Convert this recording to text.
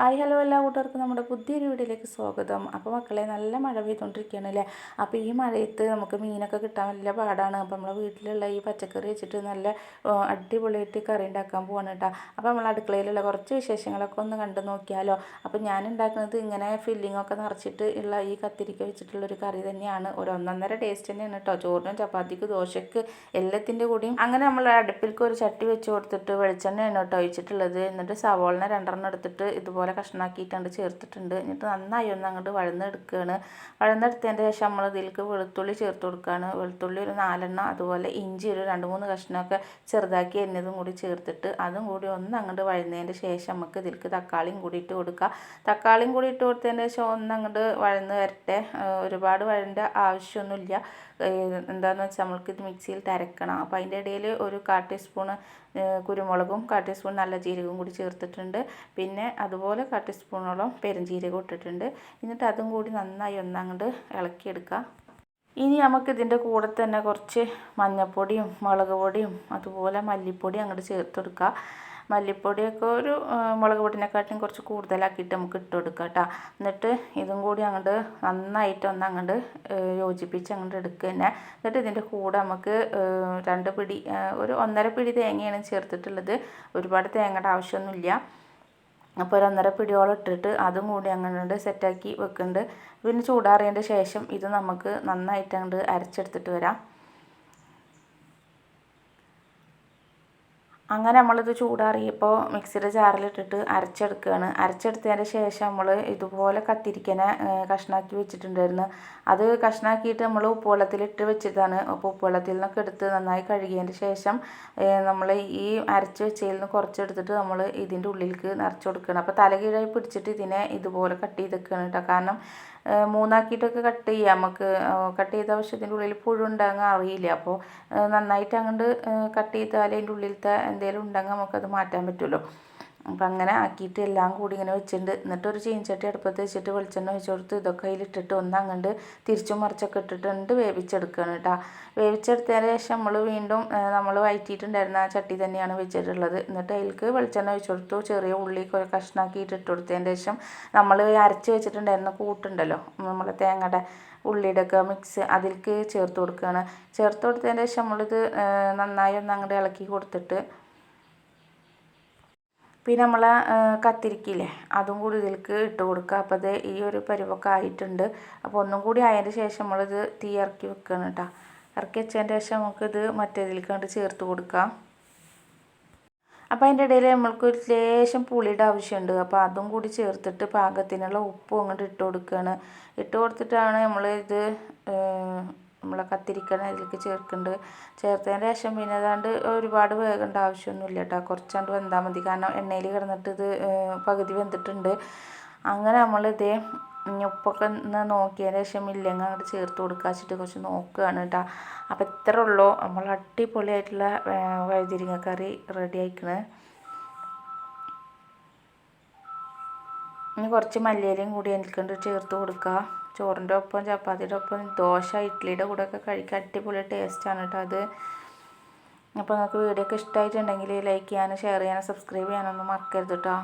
Hi hello എല്ലാ കൂട്ടുകാർക്കും നമ്മുടെ പുതിയൊരു വീഡിയോയിലേക്ക് സ്വാഗതം. അപ്പോൾ മക്കളെ നല്ല മഴ പെയ്തുകൊണ്ടിരിക്കുകയാണ് അല്ലേ? അപ്പോൾ ഈ മഴയത്ത് നമുക്ക് മീനൊക്കെ കിട്ടാൻ വലിയ പാടാണ്. അപ്പോൾ നമ്മളെ വീട്ടിലുള്ള ഈ പച്ചക്കറി വെച്ചിട്ട് നല്ല അടിപൊളിയായിട്ട് കറി ഉണ്ടാക്കാൻ പോവാണ് കേട്ടോ അപ്പോൾ നമ്മൾ അടുക്കളയിലുള്ള കുറച്ച് വിശേഷങ്ങളൊക്കെ ഒന്ന് കണ്ടു നോക്കിയാലോ? അപ്പോൾ ഞാൻ ഉണ്ടാക്കുന്നത് ഇങ്ങനെ ഫില്ലിങ്ങൊക്കെ നിറച്ചിട്ട് ഉള്ള ഈ കത്തിരിക്ക വെച്ചിട്ടുള്ളൊരു കറി തന്നെയാണ്. ഒരു ഒന്നൊന്നര ടേസ്റ്റ് തന്നെയാണ് കേട്ടോ ചോറിനും ചപ്പാത്തിക്ക് ദോശയ്ക്ക് എല്ലാത്തിന്റെ കൂടിയും. അങ്ങനെ നമ്മൾ അടുപ്പിലേക്ക് ഒരു ചട്ടി വെച്ച് കൊടുത്തിട്ട് വെളിച്ചെണ്ണയാണ് കേട്ടോ ഒഴിച്ചിട്ടുള്ളത്. എന്നിട്ട് സവോളിനെ രണ്ടെണ്ണം എടുത്തിട്ട് ഇതുപോലെ കഷ്ണാക്കിയിട്ടുണ്ട് ചേർത്തിട്ടുണ്ട്. എന്നിട്ട് നന്നായി ഒന്ന് അങ്ങോട്ട് വഴന്നെടുക്കുകയാണ് വഴന്നെടുത്തതിന്റെ ശേഷം നമ്മൾ ഇതിലേക്ക് വെളുത്തുള്ളി ചേർത്ത് കൊടുക്കുകയാണ് വെളുത്തുള്ളി ഒരു നാലെണ്ണം അതുപോലെ ഇഞ്ചി ഒരു രണ്ട് മൂന്ന് കഷ്ണമൊക്കെ ചെറുതാക്കി എന്നതും കൂടി ചേർത്തിട്ട് അതും കൂടി ഒന്ന് അങ്ങോട്ട് വഴന്നതിന്റെ ശേഷം നമുക്ക് ഇതിലേക്ക് തക്കാളിയും കൂടി ഇട്ട് കൊടുക്കുക തക്കാളിയും കൂടി ഇട്ട് കൊടുത്തതിന്റെ ശേഷം ഒന്ന് അങ്ങോട്ട് വഴന്ന് വരട്ടെ. ഒരുപാട് വഴണ്ട ആവശ്യമൊന്നുമില്ല. എന്താണെന്ന് വെച്ചാൽ നമ്മൾക്ക് ഇത് മിക്സിയിൽ അരക്കണം. അപ്പോൾ അതിന്റെ ഇടയിൽ ഒരു കാ ടീസ്പൂണ് കുരുമുളകും കാൽ ടീസ്പൂൺ നല്ല ജീരകവും കൂടി ചേർത്തിട്ടുണ്ട്. പിന്നെ അതുപോലെ കാൽ ടീസ്പൂണോളം പെരുംജീരകം ഇട്ടിട്ടുണ്ട്. എന്നിട്ട് അതും കൂടി നന്നായി ഒന്നങ്ങോട്ട് ഇളക്കിയെടുക്കുക ഇനി നമുക്ക് ഇതിന്റെ കൂടെ തന്നെ കുറച്ച് മഞ്ഞൾപ്പൊടിയും മുളക് പൊടിയും അതുപോലെ മല്ലിപ്പൊടിയും അങ്ങോട്ട് ചേർത്ത് കൊടുക്കുക മല്ലിപ്പൊടിയൊക്കെ ഒരു മുളക് പൊടിനെക്കാട്ടിലും കുറച്ച് കൂടുതലാക്കിയിട്ട് നമുക്ക് ഇട്ട് കൊടുക്കുക കേട്ടോ. എന്നിട്ട് ഇതും കൂടി അങ്ങോട്ട് നന്നായിട്ട് ഒന്ന് അങ്ങോട്ട് യോജിപ്പിച്ച് അങ്ങോട്ട് എടുക്കുക തന്നെ. എന്നിട്ട് ഇതിന്റെ കൂടെ നമുക്ക് രണ്ട് പിടി ഒരു ഒന്നര പിടി തേങ്ങയാണ് ചേർത്തിട്ടുള്ളത്. ഒരുപാട് തേങ്ങയുടെ ആവശ്യമൊന്നുമില്ല. അപ്പോൾ ഒരു ഒന്നര പിടിയോളം ഇട്ടിട്ട് അതും കൂടി അങ്ങോട്ട് സെറ്റാക്കി വെക്കുന്നുണ്ട് പിന്നെ ചൂടാറിയതിന്റെ ശേഷം ഇത് നമുക്ക് നന്നായിട്ട് അങ്ങോട്ട് അരച്ചെടുത്തിട്ട് വരാം. അങ്ങനെ നമ്മളിത് ചൂടാറിയപ്പോൾ മിക്സിയുടെ ജാറിലിട്ടിട്ട് അരച്ചെടുക്കുകയാണ് അരച്ചെടുത്തതിന്റെ ശേഷം നമ്മൾ ഇതുപോലെ കത്തിരിക്കനെ കഷ്ണാക്കി വെച്ചിട്ടുണ്ടായിരുന്നു. അത് കഷ്ണാക്കിയിട്ട് നമ്മൾ ഉപ്പുവെള്ളത്തിലിട്ട് വെച്ചതാണ്. അപ്പോൾ ഉപ്പുവെള്ളത്തിൽ നിന്നൊക്കെ എടുത്ത് നന്നായി കഴുകിയതിന്റെ ശേഷം നമ്മൾ ഈ അരച്ച് വെച്ചതിൽ നിന്ന് കുറച്ചെടുത്തിട്ട് നമ്മൾ ഇതിന്റെ ഉള്ളിലേക്ക് നിറച്ച് കൊടുക്കുകയാണ് അപ്പോൾ തലകീഴായി പിടിച്ചിട്ട് ഇതിനെ ഇതുപോലെ കട്ട് ചെയ്തെക്കുകയാണ് കേട്ടോ. കാരണം മൂന്നാക്കിയിട്ടൊക്കെ കട്ട് ചെയ്യാം. നമുക്ക് കട്ട് ചെയ്ത പക്ഷേ ഇതിന്റെ ഉള്ളിൽ പുഴു ഉണ്ടാകാൻ അറിയില്ല അപ്പോൾ നന്നായിട്ട് അങ്ങോട്ട് കട്ട് ചെയ്താൽ അതിന്റെ ഉള്ളിലത്തെ എന്തെങ്കിലും ഉണ്ടെങ്കിൽ നമുക്കത് മാറ്റാൻ പറ്റുമല്ലോ. അപ്പം അങ്ങനെ ആക്കിയിട്ട് എല്ലാം കൂടി ഇങ്ങനെ വെച്ചിട്ടുണ്ട്. എന്നിട്ട് ഒരു ചീനച്ചട്ടി അടുപ്പത്ത് വെച്ചിട്ട് വെളിച്ചെണ്ണ ഒഴിച്ച് കൊടുത്ത് ഇതൊക്കെ അതിലിട്ടിട്ട് ഒന്ന് അങ്ങോട്ട് തിരിച്ചും മറിച്ചൊക്കെ ഇട്ടിട്ടുണ്ട് വേവിച്ചെടുക്കുകയാണ് കേട്ടോ. വേവിച്ചെടുത്തതിന് ശേഷം നമ്മൾ വീണ്ടും നമ്മൾ വയറ്റിയിട്ടുണ്ടായിരുന്ന ആ ചട്ടി തന്നെയാണ് വെച്ചിട്ടുള്ളത്. എന്നിട്ട് അതിലേക്ക് വെളിച്ചെണ്ണ ഒഴിച്ച് കൊടുത്തു. ചെറിയ ഉള്ളി കുറെ കഷ്ണാക്കിയിട്ട് ഇട്ട് കൊടുത്തതിന് ശേഷം നമ്മൾ അരച്ച് വെച്ചിട്ടുണ്ടായിരുന്ന കൂട്ടുണ്ടല്ലോ നമ്മളെ തേങ്ങയുടെ ഉള്ളിയുടെ ഒക്കെ മിക്സ് അതിലേക്ക് ചേർത്ത് കൊടുക്കുകയാണ്. ചേർത്ത് കൊടുത്തതിന് ശേഷം നമ്മളിത് നന്നായി ഒന്ന് അങ്ങോട്ട് ഇളക്കി കൊടുത്തിട്ട് പിന്നെ നമ്മൾ കത്തിരിക്കില്ലേ അതും കൂടി ഇതിലേക്ക് ഇട്ട് കൊടുക്കുക. അപ്പോൾ അത് ഈ ഒരു പരുവൊക്കെ ആയിട്ടുണ്ട്. അപ്പോൾ ഒന്നും കൂടി ആയതിന് ശേഷം നമ്മളിത് തീ ഇറക്കി വെക്കണം കേട്ടോ ഇറക്കി വെച്ചതിന് ശേഷം നമുക്കിത് മറ്റേതിലേക്ക് കണ്ട് ചേർത്ത് കൊടുക്കാം. അപ്പോൾ അതിന്റെ ഇടയിൽ നമ്മൾക്ക് ഒരു ലേശം പുളിയുടെ ആവശ്യമുണ്ട് അപ്പോൾ അതും കൂടി ചേർത്തിട്ട് പാകത്തിനുള്ള ഉപ്പും അങ്ങോട്ട് ഇട്ട് കൊടുക്കുകയാണ് ഇട്ട് കൊടുത്തിട്ടാണ് നമ്മൾ ഇത് നമ്മളെ കത്തിരിക്കണ ഇതിലേക്ക് ചേർക്കുന്നുണ്ട്. ചേർത്തതിന് ശേഷം പിന്നെ ഏതാണ്ട് ഒരുപാട് വേകേണ്ട ആവശ്യമൊന്നുമില്ല കേട്ടോ കുറച്ചാണ്ട് വെന്താൽ മതി. കാരണം എണ്ണയിൽ കിടന്നിട്ട് ഇത് പകുതി വെന്തിട്ടുണ്ട്. അങ്ങനെ നമ്മളിതേ ഉപ്പൊക്കെ ഒന്ന് നോക്കിയതിന് ശേഷം ഇല്ലെങ്കിൽ അങ്ങോട്ട് ചേർത്ത് കൊടുക്കുക വെച്ചിട്ട് കുറച്ച് നോക്കുകയാണ് കേട്ടോ അപ്പോൾ ഇത്രേ ഉള്ളൂ. നമ്മൾ അടിപൊളിയായിട്ടുള്ള വഴുതിരിങ്ങക്കറി വഴുതിരിങ്ങ കറി റെഡി ആയിക്കണ്. ഇനി കുറച്ച് മല്ലിയിലയും കൂടി എനിക്കൊണ്ട് ചേർത്ത് കൊടുക്കുക ചോറിന്റെ ഒപ്പം ചപ്പാത്തിയുടെ ഒപ്പം ദോശ ഇഡ്ഡലിയുടെ കൂടെ ഒക്കെ കഴിക്കാൻ അടിപൊളി ടേസ്റ്റാണ് കേട്ടോ അത്. അപ്പോൾ നിങ്ങൾക്ക് വീഡിയോ ഒക്കെ ഇഷ്ടമായിട്ടുണ്ടെങ്കിൽ ലൈക്ക് ചെയ്യാനും ഷെയർ ചെയ്യാനും സബ്സ്ക്രൈബ് ചെയ്യാനൊന്നും മറക്കരുത് കേട്ടോ.